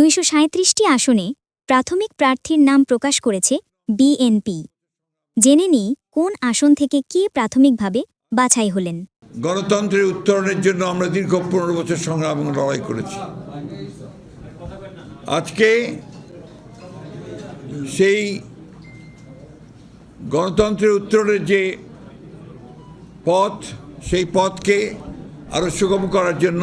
দুইশো আসনে প্রাথমিক প্রার্থীর নাম প্রকাশ করেছে বিএনপি। জেনে নিই কোন আসন থেকে কে প্রাথমিকভাবে বাছাই হলেন। গণতন্ত্রের উত্তরণের জন্য আমরা দীর্ঘ পনেরো বছর সংগ্রাম এবং লড়াই করেছি। আজকে সেই গণতন্ত্রের উত্তরণের যে পথ, সেই পথকে আরও সুগম করার জন্য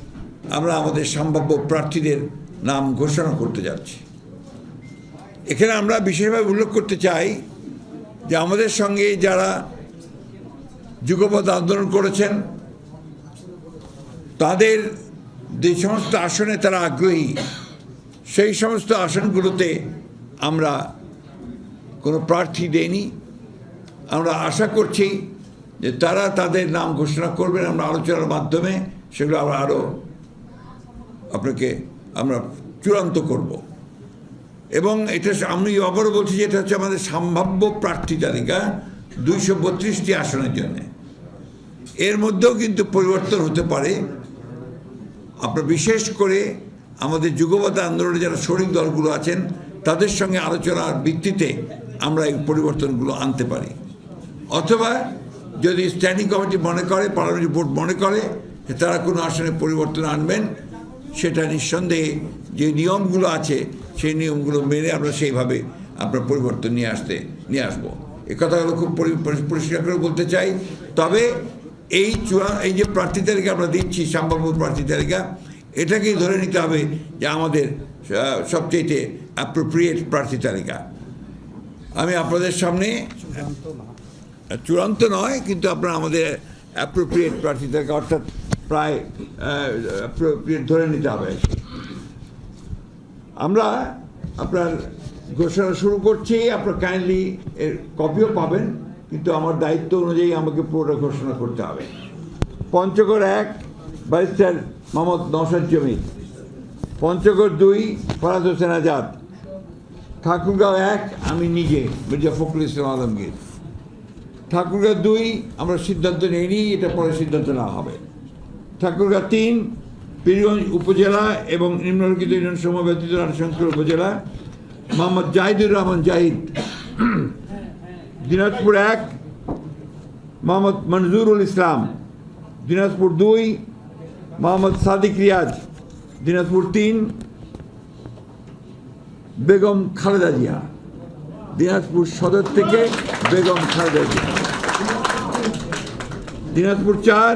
আমরা আমাদের সম্ভাব্য প্রার্থীদের নাম ঘোষণা করতে যাচ্ছি। এখানে আমরা বিশেষভাবে উল্লেখ করতে চাই যে আমাদের সঙ্গে যারা যুগপথ আন্দোলন করেছেন, তাদের যে সমস্ত আসনে তারা আগ্রহী, সেই সমস্ত আসনগুলোতে আমরা কোনো প্রার্থী দেইনি। আমরা আশা করছি যে তারা তাদের নাম ঘোষণা করবেন। আমরা আলোচনার মাধ্যমে সেগুলো আমরা আরও আপনাকে আমরা চূড়ান্ত করব। এবং এটা আমি আবারও বলছি যে এটা হচ্ছে আমাদের সম্ভাব্য প্রার্থী তালিকা দুইশো বত্রিশটি আসনের জন্য। এর মধ্যেও কিন্তু পরিবর্তন হতে পারে। আপনার বিশেষ করে আমাদের যুগবাদ আন্দোলনে যারা শরিক দলগুলো আছেন, তাদের সঙ্গে আলোচনার ভিত্তিতে আমরা এই পরিবর্তনগুলো আনতে পারি। অথবা যদি স্ট্যান্ডিং কমিটি মনে করে, পার্লামেন্টারি বোর্ড মনে করে তারা কোনো আসনে পরিবর্তন আনবেন সেটা নিঃসন্দেহে যে নিয়মগুলো আছে সেই নিয়মগুলো মেনে আমরা সেইভাবে আপনার পরিবর্তন নিয়ে আসতে নিয়ে আসব। এ কথাগুলো খুব পরিষ্কার করে বলতে চাই। তবে এই চূড়া এই যে প্রার্থী তালিকা আমরা দিচ্ছি সম্ভাব্য প্রার্থী তালিকা এটাকেই ধরে নিতে হবে যে আমাদের আহ, সবচেয়ে অ্যাপ্রোপ্রিয়েট প্রার্থী তালিকা। আমি আপনাদের সামনে চূড়ান্ত নয় কিন্তু আপনারা আমাদের অ্যাপ্রোপ্রিয়েট প্রার্থী তালিকা অর্থাৎ প্রায় ধরে নিতে হবে। আমরা আপনার ঘোষণা শুরু করছি, আপনার কাইন্ডলি এর কপিও পাবেন, কিন্তু আমার দায়িত্ব অনুযায়ী আমাকে পুরোটা ঘোষণা করতে হবে। পঞ্চগড় এক, ব্যারিস্টার মোহাম্মদ নওশাদ জমির পঞ্চগড় দুই, ফরাজ হোসেন আজাদ। ঠাকুরগাঁও এক, আমি নিজে, মির্জা ফখরুল ইসলাম আলমগীর। ঠাকুরগাঁও দুই, আমরা সিদ্ধান্ত নিইনি, এটা পরে সিদ্ধান্ত নেওয়া হবে। ঠাকুরগাঁও তিন, পীরগঞ্জ উপজেলা এবং নিম্নলিখিত ইউনিয়ন সমূহ ব্যতীত রাজশঙ্কর উপজেলা। মোহাম্মদ জাহিদুর রহমান জাহিদ। দিনাজপুর এক, মোহাম্মদ মনজুরুল ইসলাম। দিনাজপুর দুই, মোহাম্মদ সাদিক রিয়াজ। দিনাজপুর তিন, বেগম খালেদা জিয়া। দিনাজপুর সদর থেকে বেগম খালেদা জিয়া। দিনাজপুর চার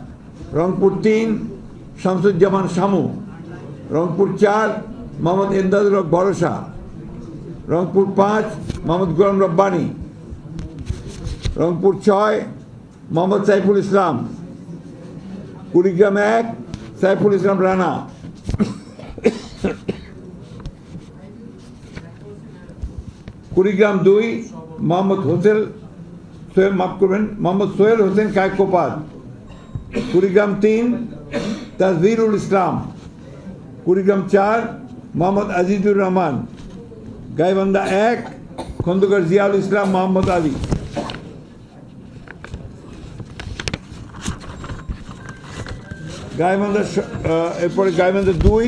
রংপুর তিন, শামসুজ্জামান শামু। রংপুর চার, মোহাম্মদ এমদাদুল হক ভরসা। রংপুর পাঁচ, মোহাম্মদ গোলাম রব্বানি। রংপুর ছয়, মোহাম্মদ সাইফুল ইসলাম। কুড়িগ্রাম এক, সাইফুল ইসলাম রানা। কুড়িগ্রাম দুই, মোহাম্মদ হোসেন সোহেল, মাফ করবেন, মোহাম্মদ সোহেল হোসেন কায়কোপাদ। কুড়িগ্রাম তিন তাজভিরুল ইসলাম। কুড়িগ্রাম চার, মোহাম্মদ আজিজুর রহমান। গাইবান্ধা এক, খন্দকার জিয়াউল ইসলাম, মোহাম্মদ আলী। গাইবান্ধা এরপরে গাইবান্ধা দুই,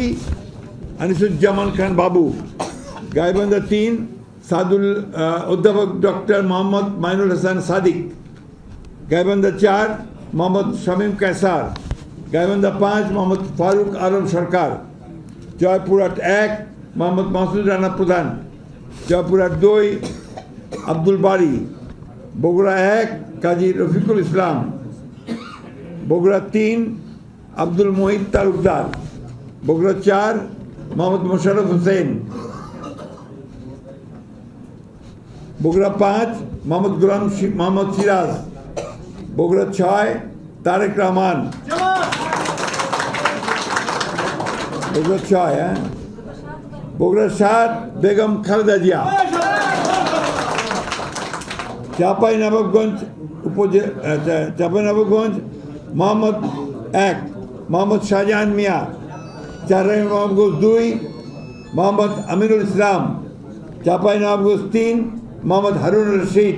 আনিসুজ্জামান খান বাবু। গাইবান্ধা তিন, সাদুল অধ্যাপক ডক্টর মোহাম্মদ মাইনুল হাসান সাদিক। গাইবান্ধা চার মোহাম্মদ শামীম কেসার গাইবান্ধা পাঁচ, মোহাম্মদ ফারুক আলম সরকার জয়পুরহাট এক, মোহাম্মদ মাসুদ রানা প্রধান জয়পুরহাট দুই, আব্দুল বাড়ি বগুড়া এক, কাজী রফিকুল ইসলাম, বগুড়া তিন, আব্দুল মহিদ তালুকদার, বগুড়া চার, মোহাম্মদ মোশারফ হোসেন, বগুড়া পাঁচ, মোহাম্মদ গুলাম মোহাম্মদ সিরাজ বগুড়া ছয়, তারেক রহমান। বগুড়া ছয় হ্যাঁ? বগুড়া সাত, বেগম খালেদা জিয়া। চাপাই নবাবগঞ্জ উপজেলা চাপাই নবাবগঞ্জ মোহাম্মদ এক, মোহাম্মদ শাহজাহান মিয়া। চারাই নবাবগঞ্জ দুই, মোহাম্মদ আমিরুল ইসলাম। চাপাই নবাবগঞ্জ তিন, মোহাম্মদ হারুন রশিদ।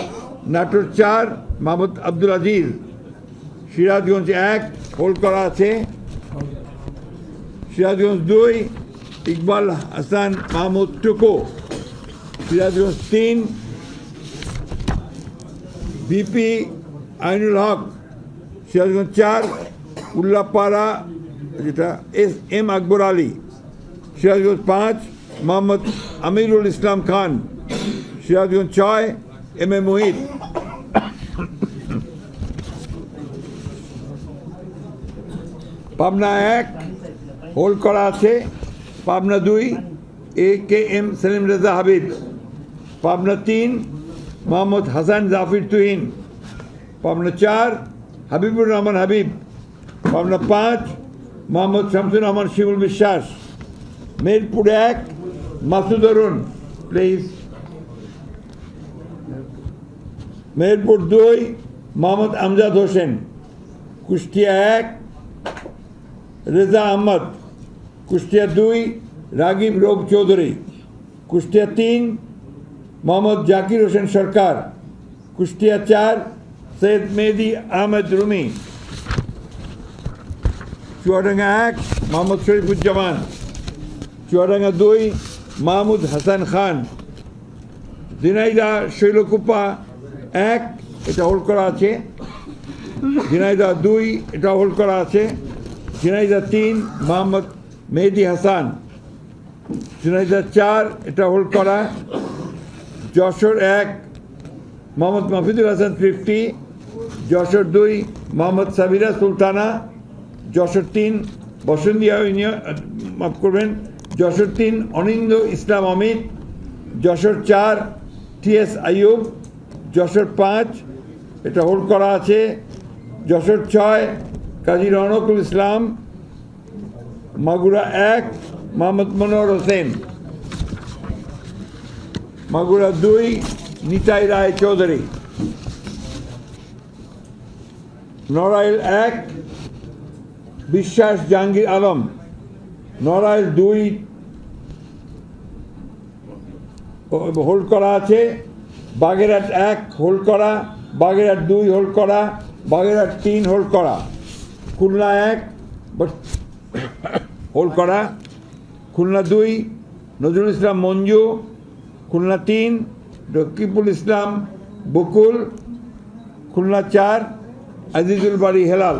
নাটোর চার, মাহমুদ আব্দুল আজিজ। সিরাজগঞ্জ এক হোল্ড করা আছে। সিরাজগঞ্জ দুই, ইকবাল হাসান, মাহমুদ টুকু। সিরাজগঞ্জ তিন, বিপি আইনুল হক। সিরাজগঞ্জ চার, উল্লাপাড়া, যেটা এস এম আকবর আলী। সিরাজগঞ্জ পাঁচ, মোহাম্মদ আমিরুল ইসলাম খান। সিরাজগঞ্জ ছয় এম এ মোহিত পাবনা এক, হোল্ড করা আছে। পাবনা দুই, A K M Selim Reza Habib. Pabna তিন, মোহাম্মদ হাসান জাফির তুহিন। পাবনা চার, হাবিবুর রহমান হাবিব। পাবনা পাঁচ, মোহাম্মদ শামসুর রহমান শিমুল বিশ্বাস। মেরপুর এক, মাসুদ অরুণ। প্লিজ। মেহেরপুর দুই, মোহাম্মদ আমজাদ হোসেন। কুষ্টিয়া এক, রেজা আহমদ। কুষ্টিয়া দুই, রাগিব রোগ চৌধুরী। কুষ্টিয়া তিন, মোহাম্মদ জাকির হোসেন সরকার। কুষ্টিয়া চার, সৈয়দ মেহেদি আহমেদ রুমি। চুয়াডাঙ্গা এক, মোহাম্মদ শরীফুজ্জামান। চুয়াডাঙ্গা দুই, মাহমুদ হাসান খান। দিনাইদা শৈলকুপা এক, এটা হোল্ড করা আছে। ঝিনাইদা দুই, এটা হোল্ড করা আছে। ঝিনাইদা তিন, মোহাম্মদ মেহেদি হাসান। ঝিনাইদা চার, এটা হোল্ড করা। যশোর এক, মোহাম্মদ মাহফিদুল হাসান ফিফটি। যশোর দুই, মোহাম্মদ সাবিরা সুলতানা। যশোর তিন বসন্তিয়া ইউনিয়ন মাফ করবেন। যশোর তিন, অনিন্দ ইসলাম অমিত। যশোর চার টিএস আইয়ুব। যশোর পাঁচ, এটা হোল্ড করা আছে। যশোর ছয়, কাজী রনকুল ইসলাম। মাগুরা এক, মোহাম্মদ মনোহর হোসেন। মাগুরা দুই, নিতাই রায় চৌধুরী। নড়াইল এক, বিশ্বাস জাহাঙ্গীর আলম। নড়াইল দুই হোল্ড করা আছে। বাগেরহাট এক হোল্ড করা, বাগেরহাট দুই হোল্ড করা, বাগেরহাট তিন হোল্ড করা। খুলনা এক হোল্ড করা। খুলনা দুই, নজরুল ইসলাম মঞ্জু। খুলনা তিন, রকিবুল ইসলাম বকুল। খুলনা চার, আজিজুল বাড়ি হেলাল।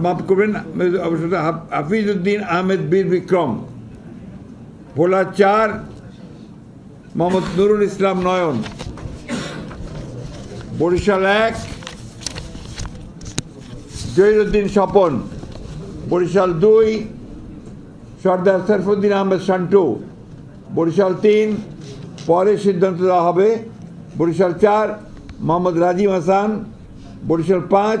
মাফ করবেন হাফ- হাফিজউদ্দিন আহমেদ বীর বিক্রম ভোলা চার মোহাম্মদ নুরুল ইসলাম নয়ন, বরিশাল এক, জহিরুদ্দিন স্বপন, বরিশাল দুই, সর্দার সরফুদ্দিন আহমেদ শান্টু বরিশাল তিন, পরে সিদ্ধান্ত দেওয়া হবে, বরিশাল চার, মোহাম্মদ রাজিম হাসান, বরিশাল পাঁচ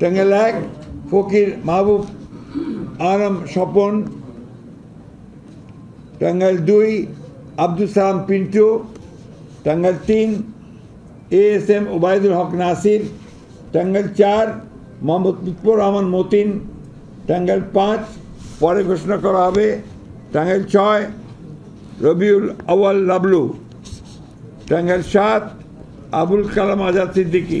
টাঙ্গাইল এক ফকির মাহবুব আলম স্বপন, টাঙ্গাইল দুই, আব্দুল সালাম পিন্টু, টাঙ্গাইল তিন A S M Obaidul Haque Nasir, Tangail চার, মোহাম্মদ লুৎফর রহমান মতিন, টাঙ্গাইল পাঁচ, পরে ঘোষণা করা হবে, টাঙ্গাইল ছয়, রবিউল আওয়াল লাবলু, টাঙ্গাইল সাত, আবুল কালাম আজাদ সিদ্দিকী।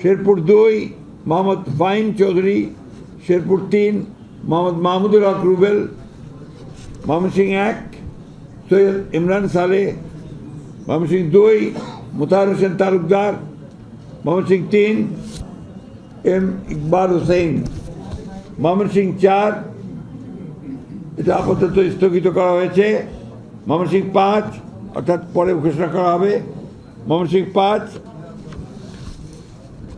শেরপুর দুই, মোহাম্মদ ফাইম চৌধুরী, শেরপুর তিন, মোহাম্মদ মাহমুদুল হক রুবেল, মোহাম্মদ সিং এক, সৈয়দ ইমরান সালে, মোহাম্মদ সিং দুই, মুতাহার হোসেন তালুকদার, মোহাম্মদ সিং তিন, এম ইকবাল হোসেন। মোহাম্মদ সিং চার, এটা আপাতত স্থগিত করা হয়েছে। মোহাম্মদ সিং পাঁচ, অর্থাৎ পরে ঘোষণা করা হবে। মোহাম্মদ সিং পাঁচ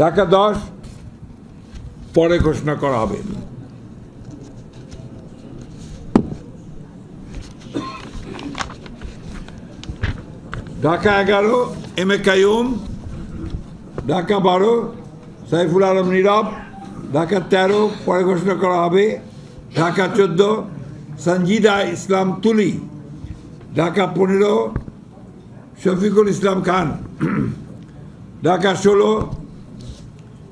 ঢাকা দশ, পরে ঘোষণা করা হবে। ঢাকা এগারো, এম এ কাইম ঢাকা বারো, সাইফুল আলম নীরব। ঢাকা তেরো, পরে ঘোষণা করা হবে। ঢাকা চোদ্দ সঞ্জিদা ইসলাম তুলি। ঢাকা পনেরো, শফিকুল ইসলাম খান। ঢাকা ষোলো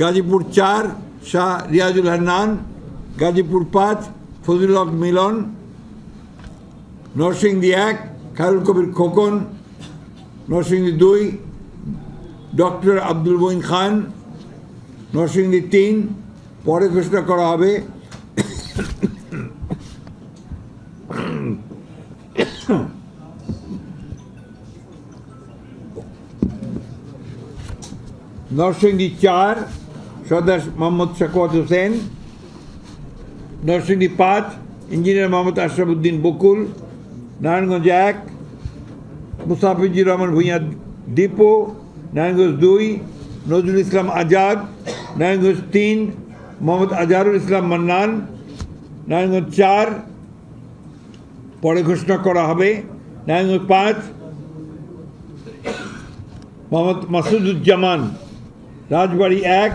গাজীপুর চার, শাহ রিয়াজুল হান্নান, গাজীপুর পাঁচ, ফজলুল হক মিলন, নরসিংদী এক, খায়রুল কবির খোকন, নরসিংদী দুই, ডক্টর আব্দুল মঈন খান, নরসিংদী তিন, পরে ঘোষণা করা হবে। নরসিংদী চার সর্দার মোহাম্মদ শাকওয়াত হোসেন নরসিংদী পাঁচ ইঞ্জিনিয়ার মোহাম্মদ আশরাফুদ্দিন বকুল নারায়ণগঞ্জ এক মুসাফিজুর রহমান ভূঁইয়া দীপু নারায়ণগঞ্জ দুই নজরুল ইসলাম আজাদ নারায়ণগঞ্জ তিন মোহাম্মদ আজহারুল ইসলাম মান্নান নারায়ণগঞ্জ চার পরে ঘোষণা করা হবে। নারায়ণগঞ্জ পাঁচ মোহাম্মদ মাসুদুজ্জামান রাজবাড়ি এক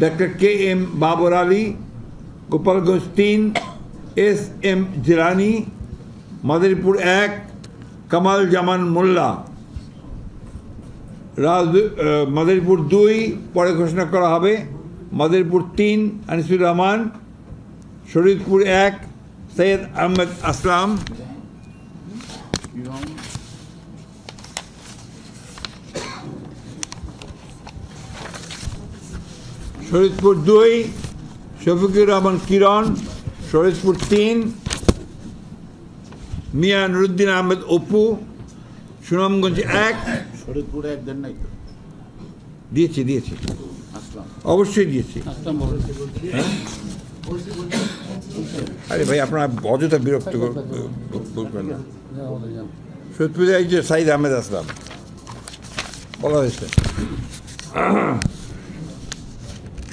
doctor K M Babar Ali Gopalganj তিন এস এম জিরানি মাদারীপুর এক কামাল জামান মোল্লা রাজ মাদারীপুর দুই পরে ঘোষণা করা হবে। মাদারীপুর তিন আনিসুর রহমান শরীদপুর এক সৈয়দ আহমেদ আসলাম শরীদপুর দুই শফিকুর রহমান কিরণ শরীদপুর তিন মিয়া নুরুদ্দিন আহমেদ অপু সুনামগঞ্জ এক। শরীরপুরে একদিন নাই দিয়েছি দিয়েছি। অবশ্যই দিয়েছি। আরে ভাই আপনারা অযথা বিরক্ত কর- করবেন না। সত্যি এই যে সাইদ আহমেদ আসলাম। বলা হয়েছে।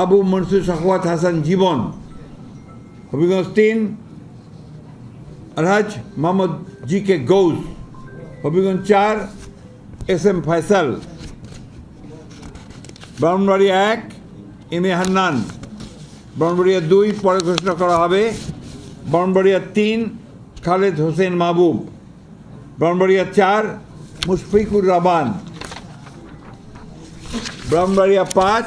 আবু মনসুর সাখওয়াত হাসান জীবন, হবিগঞ্জ তিন আলহাজ মোহাম্মদ জি কে গৌস, হবিগঞ্জ চার, এস এম ফয়সাল। ব্রাহ্মণবাড়িয়া এক, এম এ হান্নান। ব্রাহ্মণবাড়িয়া দুই, পরে ঘোষণা করা হবে। ব্রাহ্মণবাড়িয়া তিন, খালেদ হোসেন মাহবুব। ব্রাহ্মণবাড়িয়া চার, মুশফিকুর রহমান। ব্রাহ্মণবাড়িয়া পাঁচ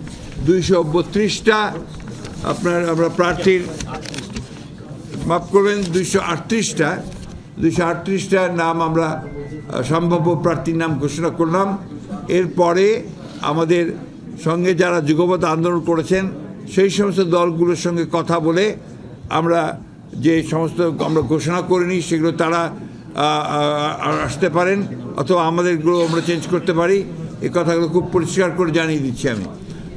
দুইশো বত্রিশটা। আপনার, আমরা প্রার্থীর, মাফ করবেন, দুইশো আটত্রিশটা। দুইশো আটত্রিশটার নাম আমরা সম্ভাব্য প্রার্থীর নাম ঘোষণা করলাম। এরপরে আমাদের সঙ্গে যারা যুগপথ আন্দোলন করেছেন, সেই সমস্ত দলগুলোর সঙ্গে কথা বলে আমরা যে সমস্ত আমরা ঘোষণা করিনি সেগুলো তারা আসতে পারেন, অথবা আমাদেরগুলো আমরা চেঞ্জ করতে পারি। এই কথাগুলো খুব পরিষ্কার করে জানিয়ে দিচ্ছি আমি।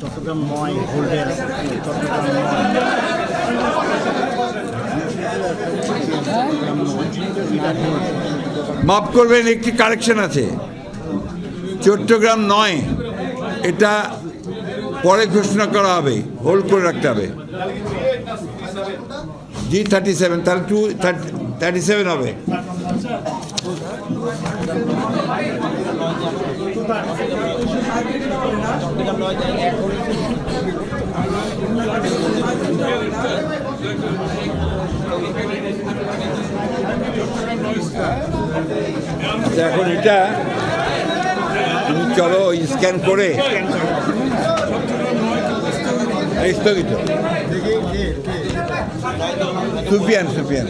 Chittagong নয় হোল্ডের চট্টগ্রাম মাফ করবেন, একটি কারেকশন আছে। চট্টগ্রাম নয়, এটা পরে ঘোষণা করা হবে, হোল্ড করে রাখতে হবে। জি থার্টি সেভেন তাহলে টু থার্টি সেভেন হবে। এখন এটা তুমি চলো স্ক্যান করে। স্থগিত। সুফিয়ান সুফিয়ান।